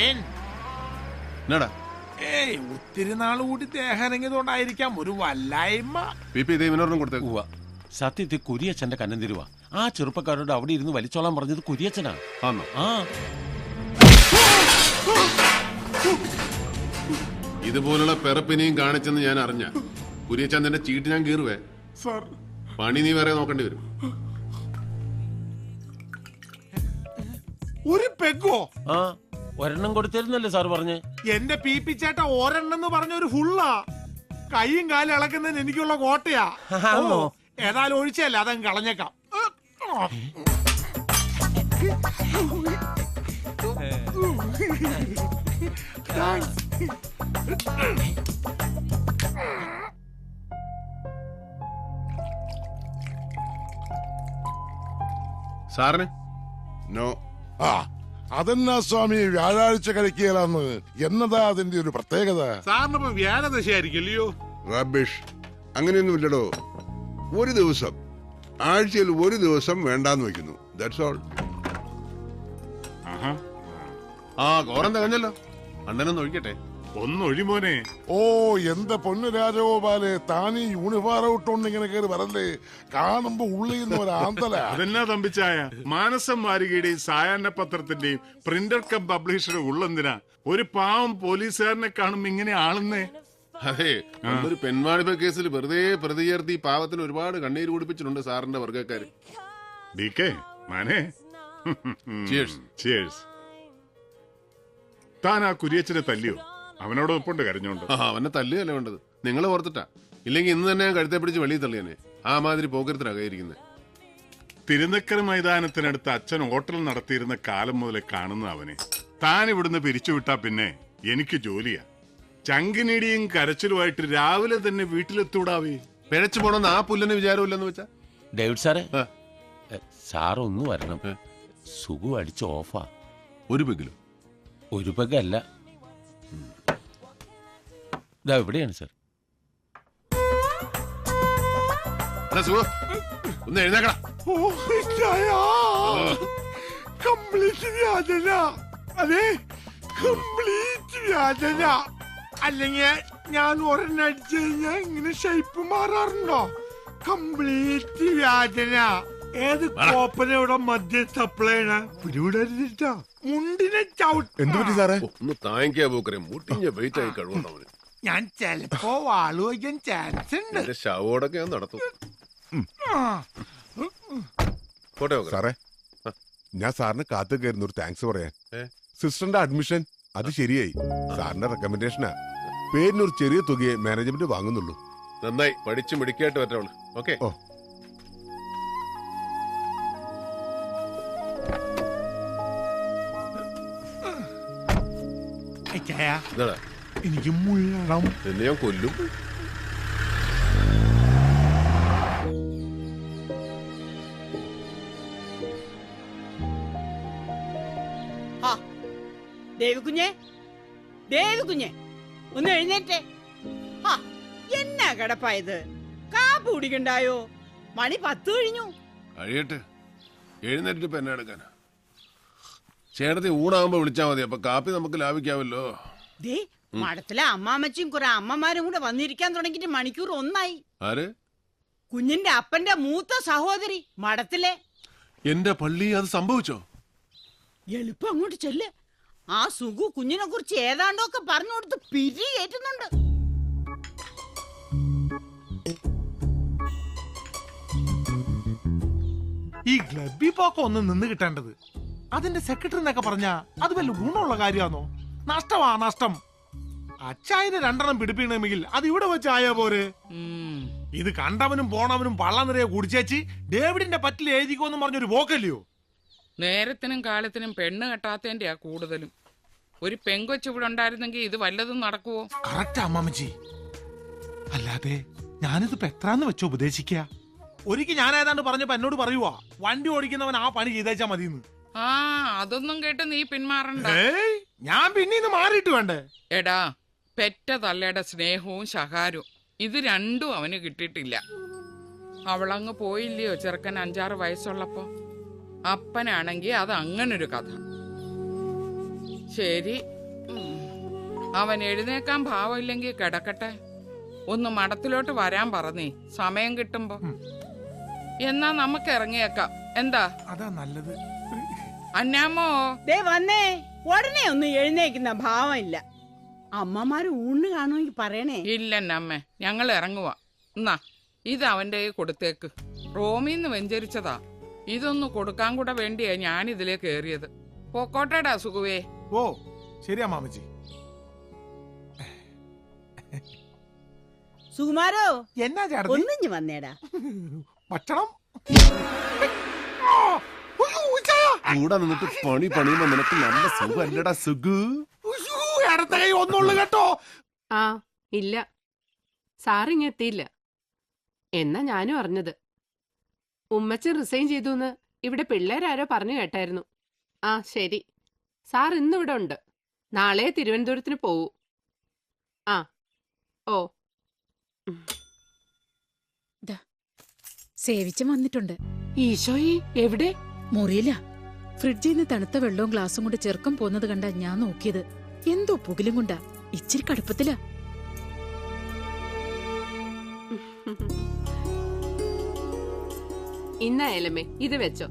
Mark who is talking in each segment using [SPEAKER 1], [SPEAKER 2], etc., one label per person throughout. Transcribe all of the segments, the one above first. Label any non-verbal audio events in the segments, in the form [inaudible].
[SPEAKER 1] അച്ചായൻ
[SPEAKER 2] എന്നാടാ?
[SPEAKER 1] ഏയ് ഒത്തിരി നാൾ കൂടി ദേഹനങ്ങിയതുകൊണ്ടായിരിക്കാം ഒരു വല്ലായ്മ.
[SPEAKER 2] പി പി ദേവിനോടും കൊടുത്തേക്ക്.
[SPEAKER 3] ഉവ്വ. സത്യത്തിൽ കുരിയച്ഛന്റെ കന്നം തിരുവാ ആ ചെറുപ്പക്കാരോട് അവിടെ ഇരുന്ന് വലിച്ചോളാൻ പറഞ്ഞത് കുരിയച്ഛനാ.
[SPEAKER 2] ആന്നോ?
[SPEAKER 3] ആ.
[SPEAKER 2] ഇതുപോലുള്ള പിറപ്പിനെയും കാണിച്ചെന്ന് ഞാൻ അറിഞ്ഞ കുര്യച്ചന്ദ്രന്റെ ചീട്ട് ഞാൻ കീറുവേ.
[SPEAKER 1] സാർ.
[SPEAKER 2] പണി നീ വേറെ നോക്കേണ്ടി വരും.
[SPEAKER 1] ഒരു പെഗോ
[SPEAKER 3] ആ. ഒരെണ്ണം കൊടുത്തിരുന്നല്ലേ സാർ പറഞ്ഞ്?
[SPEAKER 1] എന്റെ പി പി ചേട്ട ഒരെണ്ണെന്ന് പറഞ്ഞ ഒരു ഫുള്ളാ. കൈയും കാലും ഇളക്കുന്നതിന് എനിക്കുള്ള കോട്ടയാ.
[SPEAKER 3] ആണോ?
[SPEAKER 1] ഓ, ഏതായാലും ഒഴിച്ചല്ല അതങ്ങ് കളഞ്ഞേക്കാം.
[SPEAKER 2] സാറിന്?
[SPEAKER 4] നോ. ആ അതെന്നാ സ്വാമി? വ്യാഴാഴ്ച കഴിക്കുകയില്ലെന്ന് എന്നതാ അതിന്റെ ഒരു പ്രത്യേകത?
[SPEAKER 5] സാറിനിപ്പോ വ്യാഴദശയായിരിക്കല്ലയോ
[SPEAKER 6] റബിഷ് അങ്ങനെയൊന്നുമില്ലടോ. ഒരു ദിവസം. ആഴ്ചയിൽ ഒരു ദിവസം വേണ്ടാന്ന് വെക്കുന്നു ദാറ്റ്സ് ഓൾ
[SPEAKER 2] ആ കോറം തികഞ്ഞല്ലോ. അണ്ണനൊന്ന് ഒഴിക്കട്ടെ.
[SPEAKER 5] ഒന്നൊഴിമോനെ
[SPEAKER 4] ഓ എന്റെ പൊന്നു രാജഗോപാലെ? താനീ യൂണിഫോം ഇട്ടോണ്ട് ഇങ്ങനെ കയറി വരല്ലേ? കാണുമ്പോ ഉള്ളിൽ നിന്ന് ഒരു ആന്തല. [laughs]
[SPEAKER 5] അതെന്നാ തമ്പിച്ചായ? മാനസം വാരികയുടെയും സായാഹ്ന പത്രത്തിന്റെയും പ്രിന്റർ കം പബ്ലിഷറുടെ ഉള്ളെന്തിനാ? ഒരു പാവം പോലീസുകാരനെ കാണുമ്പോ ഇങ്ങനെ ആളുന്നേ?
[SPEAKER 2] അതെ ഒരു പെൺവാണിഭ കേസിൽ വെറുതെ പ്രതി ചേർത്ത് ഈ പാവത്തിന് ഒരുപാട് കണ്ണീര് കുടിപ്പിച്ചിട്ടുണ്ട് സാറിന്റെ വർഗക്കാര്.
[SPEAKER 5] ഡി കെ മാനെ.
[SPEAKER 2] Cheers.
[SPEAKER 5] Cheers. താൻ ആ കുരിയച്ചനെ തല്ലിയോ? അവനോട് ഒപ്പുണ്ട് കരഞ്ഞോണ്ട്
[SPEAKER 2] ആ അവനെ തല്ലുകയല്ല വേണ്ടത്? നിങ്ങൾ ഓർത്തിട്ടാ. ഇല്ലെങ്കിൽ ഇന്ന് തന്നെ ഞാൻ കഴുത്തെ പിടിച്ച് വെളിയിൽ തള്ളിയനെ. ആ മാതിരി പോക്കരത്തിനകയിരിക്കുന്നത്
[SPEAKER 5] തിരുനക്കര മൈതാനത്തിനടുത്ത് അച്ഛൻ ഹോട്ടൽ നടത്തിയിരുന്ന കാലം മുതലേ കാണുന്ന അവനെ. താൻ ഇവിടുന്ന് പിരിച്ചുവിട്ടാ പിന്നെ എനിക്ക് ജോലിയാ. ചങ്കിനിടിയും കരച്ചിലുമായിട്ട് രാവിലെ തന്നെ വീട്ടിലെത്തൂടാവേ.
[SPEAKER 2] പിഴച്ചു പോണെന്ന് ആ പുല്ലന് വിചാരമില്ലെന്ന് വെച്ചാ?
[SPEAKER 3] ഡേവിഡ് സാറേ.
[SPEAKER 2] ആ.
[SPEAKER 3] സാർ ഒന്ന് വരണം.
[SPEAKER 2] സുഖം
[SPEAKER 3] സുഖു അടിച്ച് ഓഫാ.
[SPEAKER 2] ഒരു പെഗിലും
[SPEAKER 3] ഒരു പകല്ല ഇതാ എവിടെയാണ് സാർ.
[SPEAKER 2] സുഖം ഒന്ന് എഴുന്നേക്കടാ.
[SPEAKER 1] കംപ്ലീറ്റ് വ്യാജന അതെ കംപ്ലീറ്റ് വ്യാജന അല്ലെങ്കിൽ ഞാൻ ഒരെണ്ണം അടിച്ചു കഴിഞ്ഞാൽ ഇങ്ങനെ ഷേപ്പ് മാറാറുണ്ടോ? കംപ്ലീറ്റ് വ്യാജന ഏത് കോപ്പന ഇവിടെ മദ്യം സപ്ലൈ മുണ്ടിനെ ചവിട്ട.
[SPEAKER 4] എന്തു പറ്റി സാറേ?
[SPEAKER 2] ഒന്ന് താങ്ങിക്കാ പോക്കരെ മുട്ടിഞ്ഞ വെയിറ്റ് ആയി കഴിവുണ്ടവന്.
[SPEAKER 1] ഞാൻ ചെലപ്പോ വാളു വയ്ക്കാൻ ചാൻസ് ഉണ്ട്.
[SPEAKER 2] ശവോടൊക്കെ ഞാൻ നടത്തും. പോട്ടെ.
[SPEAKER 7] സാറേ ഞാൻ സാറിന് കാത്തു കയറുന്ന ഒരു താങ്ക്സ് പറയാൻ.
[SPEAKER 2] ഏ?
[SPEAKER 7] സിസ്റ്ററിന്റെ അഡ്മിഷൻ അത് ശരിയായി. സാറിന്റെ റെക്കമെൻഡേഷനാ പേരിനൊരു ചെറിയ തുകയെ മാനേജ്മെന്റ് വാങ്ങുന്നുള്ളൂ.
[SPEAKER 2] നന്നായി പഠിച്ചു മിടിക്കായിട്ട് പറ്റവൾ ഓക്കെ.
[SPEAKER 7] ഓ.
[SPEAKER 2] എന്താടാ
[SPEAKER 1] എനിക്ക് മുള്ളണം
[SPEAKER 2] എന്നെ ഞാൻ കൊല്ലും?
[SPEAKER 8] ആ ദേവികുഞ്ഞെ ദേവികുഞ്ഞെ ഒന്ന് എഴുന്നേറ്റേ. ആ എന്നാ കിടപ്പായത്? കാപ്പ് കുടിക്കണ്ടായോ? മണി പത്ത് കഴിഞ്ഞു.
[SPEAKER 2] കഴിയട്ടെ. എഴുന്നേറ്റിട്ട് ഇപ്പൊ എന്നെ എടുക്കാനാ. ചേട്ടത്തി ഊണാകുമ്പോ വിളിച്ചാ മതി. അപ്പൊ കാപ്പി നമുക്ക് ലാഭിക്കാവല്ലോ
[SPEAKER 8] ദേ മഠത്തിലെ അമ്മാമ്മച്ചും കുറെ അമ്മമാരും കൂടെ വന്നിരിക്കാൻ തുടങ്ങിയിട്ട് മണിക്കൂർ ഒന്നായി.
[SPEAKER 2] ആര്?
[SPEAKER 8] കുഞ്ഞിന്റെ അപ്പന്റെ മൂത്ത സഹോദരി മഠത്തിലെ.
[SPEAKER 2] എന്റെ പള്ളി അത് സംഭവിച്ചോ?
[SPEAKER 8] എളുപ്പം അങ്ങോട്ട് ചെല്ല്. ആ സുഖു കുഞ്ഞിനെ കുറിച്ച് ഏതാണ്ടൊക്കെ പറഞ്ഞു കൊടുത്ത് പിരി കയറ്റുന്നുണ്ട്.
[SPEAKER 1] ഈ ഗ്ലബി പോക്കോ ഒന്ന് നിന്ന് കിട്ടേണ്ടത്. അതിന്റെ സെക്രട്ടറി എന്നൊക്കെ പറഞ്ഞ അത് വല്ല ഗുണമുള്ള കാര്യമാണോ നഷ്ടമാ നഷ്ടം. അച്ചായന് രണ്ടെണ്ണം പിടിപ്പിക്കണമെങ്കിൽ അത് ഇവിടെ വെച്ചായ പോരെ? ഇത് കണ്ടവനും പോണവനും പള്ള നിറയെ കുടിച്ചേച്ച് ഡേവിഡിന്റെ പറ്റിൽ എഴുതിക്കോന്ന് പറഞ്ഞൊരു പോക്കല്ലയോ
[SPEAKER 9] നേരത്തിനും കാലത്തിനും പെണ്ണ് കെട്ടാത്തതിന്റെയാ കൂടുതലും. ഒരു പെങ്കൊച്ച് ഇവിടെ ഉണ്ടായിരുന്നെങ്കിൽ ഇത് വല്ലതും നടക്കുവോ?
[SPEAKER 1] കറക്റ്റ് അമ്മാമച്ചി അല്ലാതെ ഞാനിത് എത്രാന്ന് വെച്ചോ ഉപദേശിക്ക? ഒരിക്കൽ ഞാൻ ഏതാണ്ട് പറഞ്ഞപ്പോ എന്നോട് പറയുവാ വണ്ടി ഓടിക്കുന്നവൻ ആ പണി ചെയ്തേച്ചാ മതി
[SPEAKER 9] ആ അതൊന്നും കേട്ട് നീ പിന്മാറണ്ട.
[SPEAKER 1] ഞാൻ പിന്നെ ഇന്ന് മാറിയിട്ട് വേണ്ടേ?
[SPEAKER 9] എടാ പെറ്റ തള്ളയുടെ സ്നേഹവും ശകാരവും. ഇത് രണ്ടും അവന് കിട്ടിയിട്ടില്ല. അവളങ്ങ് പോയില്ലയോ ചെറുക്കൻ അഞ്ചാറ് വയസ്സുള്ളപ്പോ? അപ്പനാണെങ്കി അത് അങ്ങനൊരു കഥ. ശരി. അവൻ എഴുന്നേക്കാൻ ഭാവമില്ലെങ്കിൽ കിടക്കട്ടെ. ഒന്ന് മഠത്തിലോട്ട് വരാൻ പറഞ്ഞേ. സമയം കിട്ടുമ്പോ. എന്നാ നമുക്ക് ഇറങ്ങിയേക്കാം. എന്താ?
[SPEAKER 1] അതാ നല്ലത്.
[SPEAKER 9] അന്നാമോ
[SPEAKER 8] ദേ വന്നേ. ഉടനെ ഒന്നും എഴുന്നേക്കുന്ന ഭാവമില്ല. അമ്മമാര് ഊണ് കാണുമെങ്കിൽ പറയണേ.
[SPEAKER 9] ഇല്ലെന്നമ്മേ ഞങ്ങൾ ഇറങ്ങുവാ. എന്നാ ഇത് അവന്റെ കൊടുത്തേക്ക്. റോമിന്ന് വെഞ്ചരിച്ചതാ. ഇതൊന്ന് കൊടുക്കാൻ കൂടെ വേണ്ടിയാ ഞാൻ ഇതിലേക്ക് ഏറിയത് പൊക്കോട്ടേടാ സുഖുവേ.
[SPEAKER 1] ഓ ശരിയാ മാമച്ചി
[SPEAKER 8] സുകുമാരോ
[SPEAKER 1] എന്നാ ചേട്ടത്തി?
[SPEAKER 8] ഒന്നിഞ്ഞു വന്നേടാ.
[SPEAKER 1] ഭക്ഷണം? ആ, ഉയ്യോ, ഉച്ചായ.
[SPEAKER 2] കൂടെ നിന്നിട്ട് പണി പണിയുമ്പോ നിനക്ക് നല്ല സുഖം
[SPEAKER 1] അല്ലടാ സുഖു. ഇടത്തെ കൈ ഒന്നുള്ളു കേട്ടോ.
[SPEAKER 10] ആ ഇല്ല. സാറിങ് എത്തിയില്ല എന്നാ ഞാനും അറിഞ്ഞത്. ഉമ്മച്ചൻ റിസൈൻ ചെയ്തു എന്ന് ഇവിടെ പിള്ളേരാരോ പറഞ്ഞു കേട്ടായിരുന്നു. ആ ശരി. സാർ ഇന്നിവിടെ ഉണ്ട്. നാളെ തിരുവനന്തപുരത്തിന് പോവൂ. ആ ഓ.
[SPEAKER 11] സേവിച്ചും വന്നിട്ടുണ്ട്.
[SPEAKER 10] ഈശോയി എവിടെ?
[SPEAKER 11] മുറിയില്ല ഫ്രിഡ്ജിൽ നിന്ന് തണുത്ത വെള്ളവും ഗ്ലാസും കൊണ്ട് ചെറുക്കം പോകുന്നത് കണ്ടാ ഞാൻ നോക്കിയത്. എന്തോ പുകിലും കൊണ്ടാ. ഇച്ചിരി കടുപ്പത്തിലാ.
[SPEAKER 10] ഇന്നായാലമ്മേ ഇത് വെച്ചോ.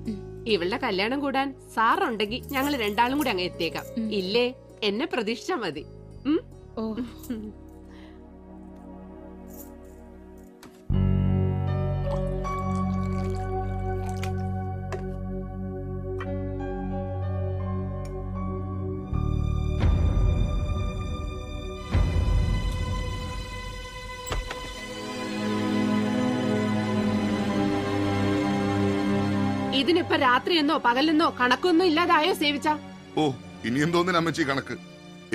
[SPEAKER 10] ഇവളുടെ കല്യാണം കൂടാൻ സാറുണ്ടെങ്കിൽ ഞങ്ങൾ രണ്ടാളും കൂടി അങ്ങ് എത്തിയേക്കാം. ഇല്ലേ? എന്നെ പ്രതീക്ഷിച്ചാ മതി.
[SPEAKER 11] ഓ. [laughs]
[SPEAKER 10] ഇതിനിപ്പോ രാത്രിയെന്നോ പകലെന്നോ കണക്കൊന്നും ഇല്ലാതായോ സേവിച്ച?
[SPEAKER 12] ഓ ഇനി എന്തോന്നിന് അമ്മച്ചി കണക്ക്.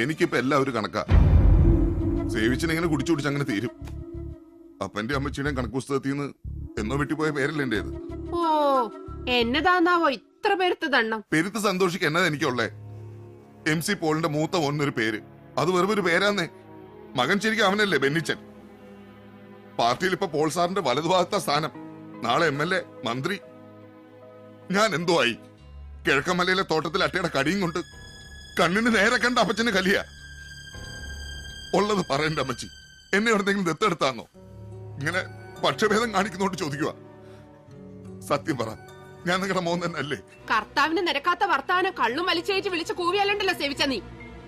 [SPEAKER 12] എനിക്കിപ്പോ എല്ലാം ഒരു കണക്കാ. സേവിച്ചിനെങ്ങനെ കുടിച്ചു കുടിച്ച് അങ്ങനെ തീരും. അപ്പന്റെ അമ്മച്ചിയുടെയും കണക്ക് പുസ്തകത്തിൽ നിന്ന് എന്നോ വെട്ടിപ്പോയ പേരല്ലേ എന്റേത്?
[SPEAKER 10] ഓ എന്നതാന്നാവോ ഇത്ര പേരുത്ത തണ്ണം
[SPEAKER 12] പെരുത്ത് സന്തോഷിക്ക് എന്നതാ എനിക്കുള്ളേ. എം സി പോളിന്റെ മൂത്ത ഒന്നൊരു പേര്. അത് വെറും ഒരു പേരാന്നേ. മകൻ ശരിക്കും അവനല്ലേ ബെന്നിച്ചൻ. പാർട്ടിയിൽ ഇപ്പൊ പോൾ സാറിന്റെ വലതുഭാഗത്ത സ്ഥാനം. നാളെ എം എൽ എ മന്ത്രി ഞാൻ എന്തോ ആയി കിഴക്കമലയിലെ തോട്ടത്തിൽ അട്ടയുടെ കടിയും കൊണ്ട് കണ്ണിന് നേരെ കണ്ട അപ്പച്ചന് കലിയ. ഉള്ളത് പറയണ്ട അമ്മച്ചി. എന്നെ എവിടെന്തെങ്കിലും ദത്തെടുത്താന്നോ? ഇങ്ങനെ പക്ഷഭേദം കാണിക്കുന്നോണ്ട് ചോദിക്കുക സത്യം പറ ഞാൻ നിങ്ങളുടെ മോൻ തന്നെ അല്ലേ
[SPEAKER 10] കർത്താവിന് നിരക്കാത്ത വർത്താനം കള്ളും വലിച്ചേറ്റ് വിളിച്ച് കൂവിയല്ലണ്ടല്ലോ സേവിച്ച നീ.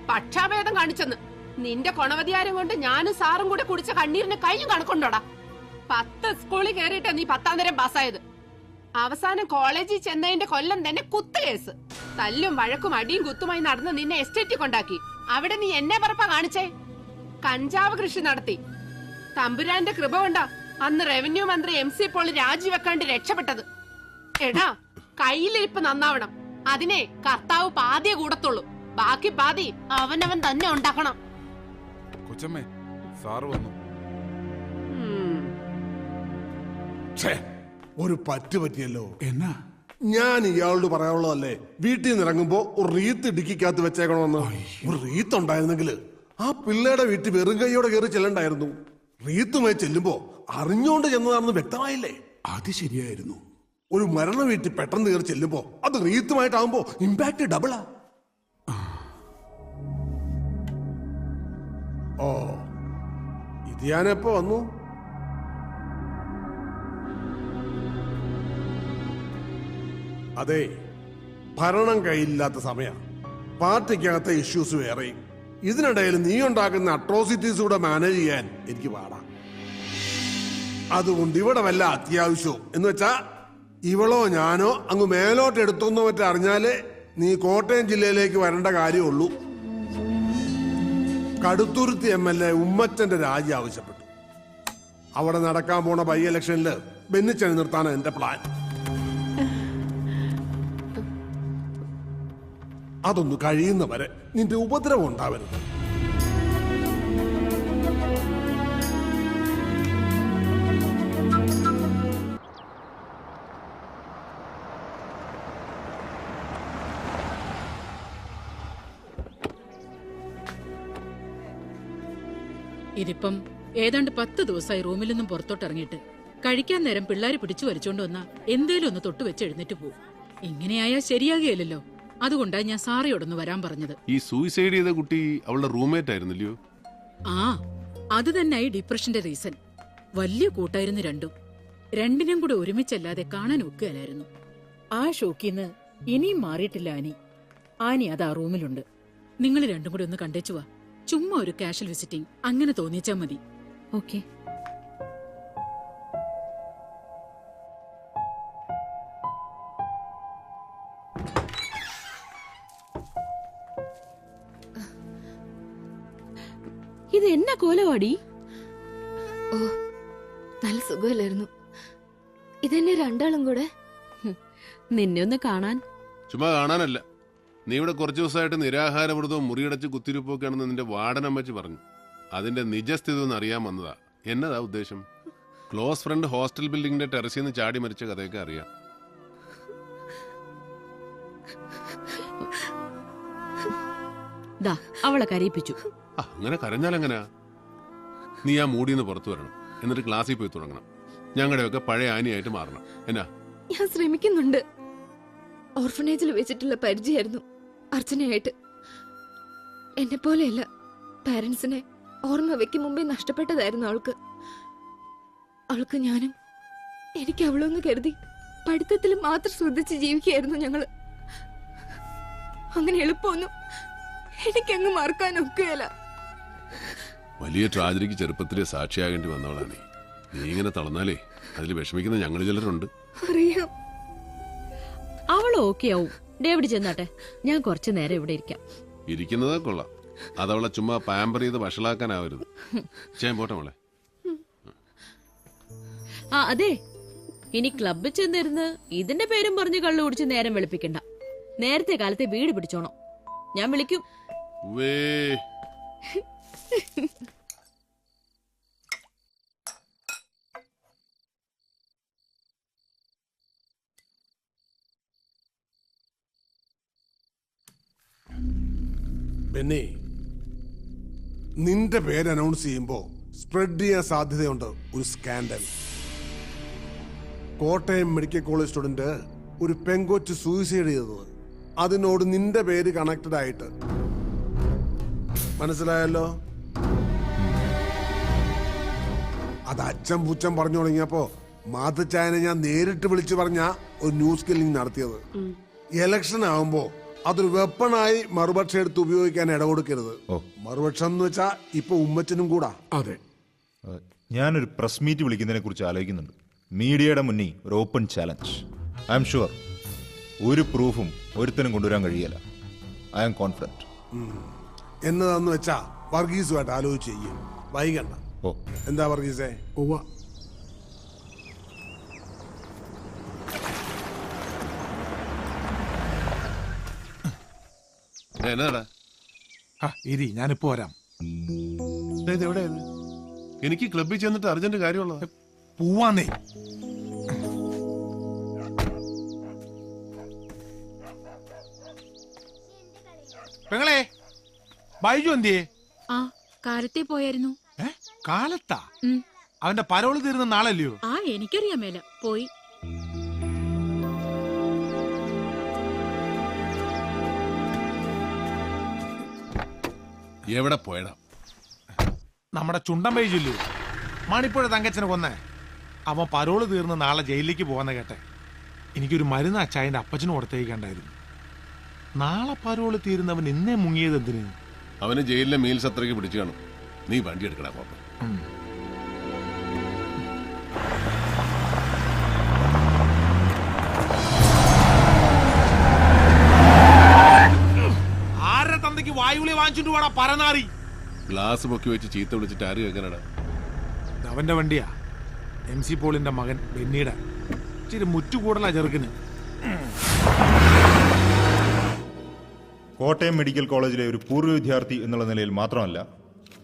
[SPEAKER 10] പക്ഷാഭേദം കാണിച്ചെന്ന്. നിന്റെ കൊണവതിയാരം കൊണ്ട് ഞാനും സാറും കൂടെ കുടിച്ച കണ്ണീരിന് കയ്യും കണക്കുണ്ടോടാ. പത്ത് സ്കൂളിൽ കയറിയിട്ടാ നീ പത്താം തരം പാസ്സായത്. അവസാനം കോളേജിൽ ചെന്നതിന്റെ കൊല്ലം തന്നെ കുത്ത് കേസ്. തല്ലും വഴക്കും അടിയും കുത്തുമായി നടന്ന് നിന്നെ എസ്റ്റേറ്റ് കൊണ്ടാക്കി. അവിടെ നീ എന്നെ പറപ്പ കാണിച്ചേ? കഞ്ചാവ് കൃഷി നടത്തി. തമ്പുരാന്റെ കൃപ കൊണ്ടാ അന്ന് റവന്യൂ മന്ത്രി എം സി പോൾ രാജിവെക്കാണ്ട് രക്ഷപ്പെട്ടത്. എടാ കയ്യിലിരിപ്പ് നന്നാവണം. അതിനെ കർത്താവ് പാതിയെ കൂടത്തുള്ളൂ. ബാക്കി പാതി അവനവൻ തന്നെ ഉണ്ടാക്കണം.
[SPEAKER 5] കൊച്ചമ്മേ സാർ വന്നു.
[SPEAKER 13] ഒരു പറ്റ് പറ്റിയല്ലോ.
[SPEAKER 5] എന്നാ?
[SPEAKER 13] ഞാൻ ഇയാളോട് പറയാനുള്ളതല്ലേ വീട്ടിൽ നിന്ന് ഇറങ്ങുമ്പോ ഒരു റീത്ത് ഇടുക്കിക്കകത്ത് വെച്ചേക്കണമെന്ന്. ഒരു റീത്ത് ഉണ്ടായിരുന്നെങ്കിൽ ആ പിള്ളേരുടെ വീട്ടിൽ വെറും കൈയോടെ കയറി ചെല്ലണ്ടായിരുന്നു. റീത്തുമായി ചെല്ലുമ്പോ അറിഞ്ഞുകൊണ്ട് ചെന്നതാണെന്ന് വ്യക്തമായില്ലേ?
[SPEAKER 5] അത് ശരിയായിരുന്നു.
[SPEAKER 13] ഒരു മരണ വീട്ടിൽ പെട്ടെന്ന് കയറി ചെല്ലുമ്പോ അത് റീത്തുമായിട്ടാവുമ്പോ ഇമ്പാക്ട് ഡബിളാ ഓ ഇത് ഞാനെപ്പോ വന്നു? അതെ ഭരണം കയ്യില്ലാത്ത സമയ. പാർട്ടിക്കകത്തെ ഇഷ്യൂസ് വേറെയും. ഇതിനിടയിൽ നീ ഉണ്ടാക്കുന്ന അട്രോസിറ്റീസ് കൂടെ മാനേജ് ചെയ്യാൻ എനിക്ക് പാടാം. അതുകൊണ്ട് ഇവിടെ വല്ല അത്യാവശ്യവും. എന്ന് വെച്ചാ ഇവളോ ഞാനോ അങ്ങ് മേലോട്ട് എടുത്തൊന്നോ മറ്റേ അറിഞ്ഞാലേ നീ കോട്ടയം ജില്ലയിലേക്ക് വരേണ്ട കാര്യമുള്ളൂ. കടുത്തുരുത്തി എം എൽ എ ഉമ്മച്ചന്റെ രാജി ആവശ്യപ്പെട്ടു. അവിടെ നടക്കാൻ പോണ ബൈ ഇലക്ഷനിൽ ബെന്നിച്ചനെ നിർത്താനാണ് എന്റെ പ്ലാൻ അതൊന്ന് കഴിയുന്നവരെ നിന്റെ ഉപദ്രവം ഉണ്ടാവരുത്.
[SPEAKER 11] ഇതിപ്പം ഏതാണ്ട് പത്ത് ദിവസമായി റൂമിൽ നിന്നും പുറത്തോട്ട് ഇറങ്ങിയിട്ട് കഴിക്കാൻ നേരം പിള്ളേര് പിടിച്ചു വലിച്ചോണ്ട് വന്നാ എന്തേലും ഒന്ന് തൊട്ട് വെച്ച് എഴുന്നേറ്റ് പോകും ഇങ്ങനെയായാൽ ശരിയാകുകയില്ലല്ലോ. അതുകൊണ്ടാ ഞാൻ സാറയോടൊന്ന് വരാൻ പറഞ്ഞത്.
[SPEAKER 2] ഈ സൂയിസൈഡ് ചെയ്ത കുട്ടി അവളുടെ റൂംമേറ്റ് ആയിരുന്നില്ലയോ?
[SPEAKER 11] ആ അത് തന്നെയായി ഡിപ്രഷന്റെ റീസൺ വലിയ കൂട്ടായിരുന്നു രണ്ടും. രണ്ടിനും കൂടെ ഒരുമിച്ചല്ലാതെ കാണാൻ ഒക്കുകയല്ലായിരുന്നു. ആ ഷോക്കിന്ന് ഇനിയും മാറിയിട്ടില്ല ആനി ആനി അത് ആ റൂമിലുണ്ട്. നിങ്ങൾ രണ്ടും കൂടെ ഒന്ന് കണ്ടേച്ചു വാ. ചുമ്മാ ഒരു കാഷ്വൽ വിസിറ്റിംഗ് അങ്ങനെ തോന്നിച്ചാ മതി.
[SPEAKER 14] ഓക്കെ കോലവാടി
[SPEAKER 15] ഓ നല്ല സുഖമല്ലായിരുന്നു. ഇതെന്നെ രണ്ടാളും കൂടെ?
[SPEAKER 14] നിന്നെ ഒന്ന് കാണാൻ.
[SPEAKER 2] ചുമ്മാ കാണാനല്ല. നീ ഇവിടെ കുറച്ചു ദിവസമായിട്ട് നിരാഹാരവ്രതവും മുറിയടച്ച് കുത്തിരിപ്പൊക്കെയാണെന്ന് നിന്റെ വാടനമ്മച്ച് പറഞ്ഞു. അതിന്റെ നിജസ്ഥിതി ഒന്ന് അറിയാൻ വന്നതാ. എന്നതാ ഉദ്ദേശം? ക്ലോസ് ഫ്രണ്ട് ഹോസ്റ്റൽ ബിൽഡിംഗിന്റെ ടെറസിൽ നിന്ന് ചാടി മരിച്ച കഥയൊക്കെ അറിയാം.
[SPEAKER 14] ദാ അവളെ കരയിപ്പിച്ചു.
[SPEAKER 2] അങ്ങനെ കരഞ്ഞാലെങ്ങനാ? നീ ആ മൂടിന്ന് പുറത്തു വരണം. എന്നിട്ട് ക്ലാസ്സിൽ പോയി തുടങ്ങണം. ഞങ്ങളുടെയൊക്കെ പഴയ ആനയായിട്ട് മാറണം. എന്നാ?
[SPEAKER 15] ഞാൻ ശ്രമിക്കുന്നുണ്ട്. ഓർഫനേജിൽ വെച്ചിട്ടുള്ള പരിചയമായിരുന്നു. അർച്ചനയായിട്ട്. എന്നെ പോലെയല്ല പാരന്റ്സിനെ ഓർമ്മ വെക്കും മുമ്പേ നഷ്ടപ്പെട്ടതായിരുന്നു അവൾക്ക്. അവൾക്ക് ഞാനും എനിക്ക് അവളൊന്ന് കരുതി പഠിത്തത്തിൽ മാത്രം ശ്രദ്ധിച്ച് ജീവിക്കുകയായിരുന്നു ഞങ്ങൾ അങ്ങനെ എളുപ്പമൊന്നും എനിക്കങ്ങ് മറക്കാൻ ഒക്കുകയല്ല
[SPEAKER 2] വലിയ ട്രാജഡിക്ക് ചെറുപ്പത്തിലെ സാക്ഷിയാകേണ്ടി വന്നവളാണ്. നീ. ഇങ്ങനെ തളർന്നാലേ അതിൽ വിഷമിക്കുന്ന ഞങ്ങൾ ചിലരുണ്ട്.
[SPEAKER 15] അറിയാം.
[SPEAKER 14] അവൾ ഓക്കെ ആവും. ഡേവിഡ് ചെന്നാട്ടെ. ഞാൻ കുറച്ചു നേരം ഇവിടെ ഇരിക്കാം.
[SPEAKER 2] ഇരിക്കുന്നതാ കൊള്ളാം. അതവളെ ചുമ്മാ പാമ്പർ ചെയ്ത് വഷളാക്കാനാവരുത്. ചെയ്യാൻ പോട്ടെ മോളെ.
[SPEAKER 14] ആ അതെ. ഇനി ക്ലബ്ബിൽ ചെന്നിരുന്ന് ഇതിന്റെ പേരും പറഞ്ഞ് കള്ളു കുടിച്ച് നേരം വെളുപ്പിക്കണ്ട. നേരത്തെ കാലത്തെ വീട് പിടിച്ചോണം. ഞാൻ വിളിക്കും.
[SPEAKER 2] വേ
[SPEAKER 13] ബെന്നി നിന്റെ പേര് അനൗൺസ് ചെയ്യുമ്പോ സ്പ്രെഡ് ചെയ്യാൻ സാധ്യതയുണ്ട് ഒരു scandal Kottayam medical college student ഒരു പെങ്കൊച്ച് സൂയിസൈഡ് ചെയ്തത്. അതിനോട് നിന്റെ പേര് കണക്റ്റഡ് ആയിട്ട്. മനസ്സിലായല്ലോ? അത് അച്ഛൻ പൂച്ചൻ പറഞ്ഞു തുടങ്ങിയപ്പോ മാതച്ചായനെ ഞാൻ നേരിട്ട് വിളിച്ചു പറഞ്ഞ ഒരു ന്യൂസ് കില്ലിംഗ് നടത്തിയത്. ഇലക്ഷൻ ആവുമ്പോ അതൊരു വെപ്പണായി മറുപക്ഷം എടുത്ത് ഉപയോഗിക്കാൻ ഇടകൊടുക്കരുത്. മറുപക്ഷം എന്ന് വെച്ചാ ഇപ്പൊ ഉമ്മച്ചനും കൂടാ.
[SPEAKER 16] അതെ. ഞാനൊരു പ്രസ് മീറ്റ് വിളിക്കുന്നതിനെ കുറിച്ച് ആലോചിക്കുന്നുണ്ട്. മീഡിയയുടെ മുന്നിൽ ഒരു open challenge I am sure ഒരു പ്രൂഫും ഒരുത്തനും കൊണ്ടുവരാൻ കഴിയല്ല. ഐ ആം കോൺഫിഡന്റ്
[SPEAKER 13] എന്നതാന്ന് വെച്ചാ വർഗീസുമായിട്ട് ആലോചിച്ച് ചെയ്യും. വൈകണ്ട. എന്താ വർഗീസേ?
[SPEAKER 2] എന്നാടാ?
[SPEAKER 1] ആ ഇരി ഞാനിപ്പോ വരാം.
[SPEAKER 2] ഇത് എവിടെയായിരുന്നു എനിക്ക് ക്ലബ്ബിൽ ചെന്നിട്ട് അർജന്റ് കാര്യമുള്ള
[SPEAKER 1] പോവാന്നേ. പെങ്ങളെ ബൈജു എന്തിയേ?
[SPEAKER 11] ആ കാലത്തെ പോയായിരുന്നു.
[SPEAKER 1] കാലത്താ. അവന്റെ പരോൾ തീരുന്ന നാളല്ലയോ?
[SPEAKER 11] ആ എനിക്കറിയാൻ മേല. പോയി.
[SPEAKER 2] എവിടെ പോയടാ?
[SPEAKER 1] നമ്മുടെ ചുണ്ടൻ ബൈജു മണിപ്പുഴ തങ്കച്ചനെ കൊന്നേ. അവൻ പരോൾ തീർന്ന് നാളെ ജയിലിലേക്ക് പോകാന്ന് കേട്ടെ. എനിക്കൊരു മരുന്ന് അച്ചായന്റെ അപ്പച്ചനും കൊടുത്തേക്കണ്ടായിരുന്നു. നാളെ പരോൾ തീരുന്നവൻ ഇന്നേ മുങ്ങിയത് എന്തിനു?
[SPEAKER 2] അവന് ജയിലിലെ മീൽസ് അത്രയ്ക്ക് പിടിച്ചു കാണും. നീ വണ്ടി എടുക്കടാ പാപ്പ
[SPEAKER 1] ആരുടെ തന്തയ്ക്ക് വായുവിളി വാങ്ങിച്ചിട്ട് പോടാ പരനാറി?
[SPEAKER 2] ഗ്ലാസ് പൊക്കി വെച്ച് ചീത്ത വിളിച്ചിട്ട് ആര് കേൾക്കാനടാ
[SPEAKER 1] ഇത് അവന്റെ വണ്ടിയാ. എം സി പോളിന്റെ മകൻ ബെന്നിയുടെ. ഇച്ചിരി മുറ്റുകൂടലാ ചെറുക്കിന്.
[SPEAKER 16] കോട്ടയം മെഡിക്കൽ കോളേജിലെ ഒരു പൂർവ വിദ്യാർത്ഥി എന്നുള്ള നിലയിൽ മാത്രമല്ല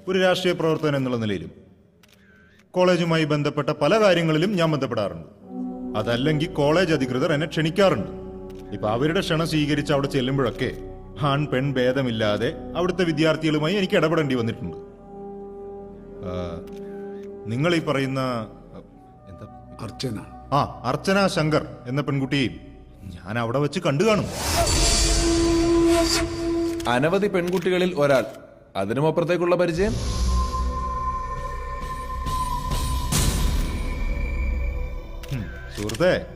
[SPEAKER 16] ഒരു രാഷ്ട്രീയ പ്രവർത്തകൻ എന്നുള്ള നിലയിലും കോളേജുമായി ബന്ധപ്പെട്ട പല കാര്യങ്ങളിലും ഞാൻ ബന്ധപ്പെടാറുണ്ട്. അതല്ലെങ്കിൽ കോളേജ് അധികൃതർ എന്നെ ക്ഷണിക്കാറുണ്ട്. ഇപ്പൊ അവരുടെ ക്ഷണം സ്വീകരിച്ച് അവിടെ ചെല്ലുമ്പോഴൊക്കെ ആൺ പെൺ ഭേദമില്ലാതെ അവിടുത്തെ വിദ്യാർത്ഥികളുമായി എനിക്ക് ഇടപെടേണ്ടി വന്നിട്ടുണ്ട്. നിങ്ങൾ ഈ പറയുന്ന എന്താ?
[SPEAKER 5] അർച്ചന.
[SPEAKER 16] ആ അർച്ചന ശങ്കർ എന്ന പെൺകുട്ടിയെ ഞാൻ അവിടെ വെച്ച് കണ്ടു കാണും.
[SPEAKER 17] അനവധി പെൺകുട്ടികളിൽ ഒരാൾ അതിനും അപ്പുറത്തേക്കുള്ള പരിചയം?
[SPEAKER 16] സുഹൃത്തെ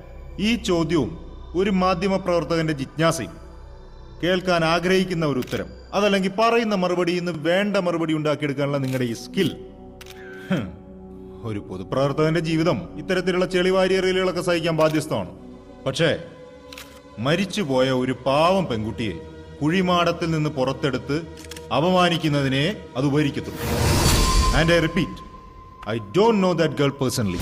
[SPEAKER 16] ഈ ചോദ്യവും ഒരു മാധ്യമ പ്രവർത്തകന്റെ ജിജ്ഞാസയും. കേൾക്കാൻ ആഗ്രഹിക്കുന്ന ഒരു ഉത്തരം അതല്ലെങ്കിൽ പറയുന്ന മറുപടി ഇന്ന് വേണ്ട മറുപടി ഉണ്ടാക്കിയെടുക്കാനുള്ള നിങ്ങളുടെ ഈ സ്കിൽ. ഒരു പൊതുപ്രവർത്തകന്റെ ജീവിതം ഇത്തരത്തിലുള്ള ചെളിവാരിയറിയലുകളൊക്കെ സഹിക്കാൻ ബാധ്യസ്ഥമാണ്. പക്ഷേ മരിച്ചുപോയ ഒരു പാവം പെൺകുട്ടിയെ കുഴിമാടത്തിൽ നിന്ന് പുറത്തെടുത്ത് അപമാനിക്കുന്നതിനെ അത് ഉപകരിക്കത്തുള്ളൂ. And I repeat I don't know that girl personally